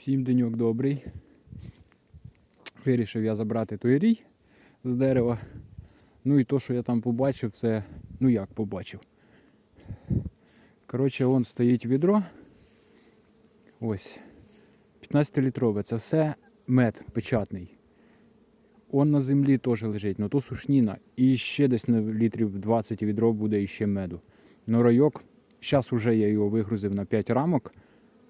Всім деньок добрий. Вирішив я забрати той рій з дерева. Ну і то, що я там побачив, це. Ну як побачив. Коротше, вон стоїть відро. Ось. 15-літрове. Це все мед печатний. Он на землі теж лежить, ну то сушніна. І ще десь на літрів 20 відро буде іще меду. Ну райок, зараз вже я його вигрузив на 5 рамок.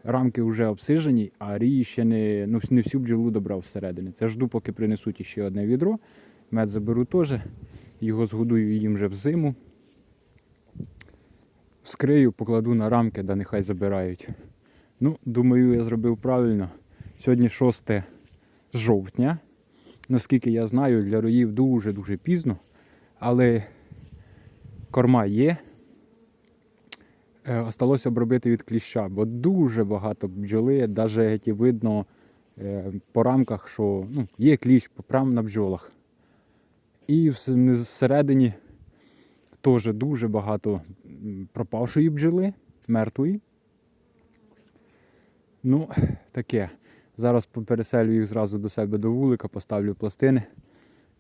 Рамки вже обсижені, а рій ще не, ну, не всю бджолу добрав всередині. Це жду, поки принесуть іще одне відро. Мед заберу теж. Його згодую їм вже взиму. Вскрию, покладу на рамки, да нехай забирають. Ну, думаю, я зробив правильно. Сьогодні 6 жовтня. Наскільки я знаю, для роїв дуже-дуже пізно. Але корма є. Е, Осталось обробити від кліща, бо дуже багато бджоли, навіть видно е, по рамках, що ну, є кліщ прямо на бджолах. І всередині теж дуже багато пропавшої бджоли, мертвої. Ну, таке. Зараз переселю їх зразу до себе до вулика, поставлю пластини.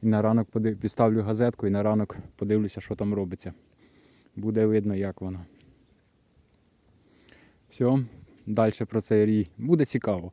І на ранок підставлю газетку і на ранок подивлюся, що там робиться. Буде видно, як воно. Все, далі про цей рій. Буде цікаво.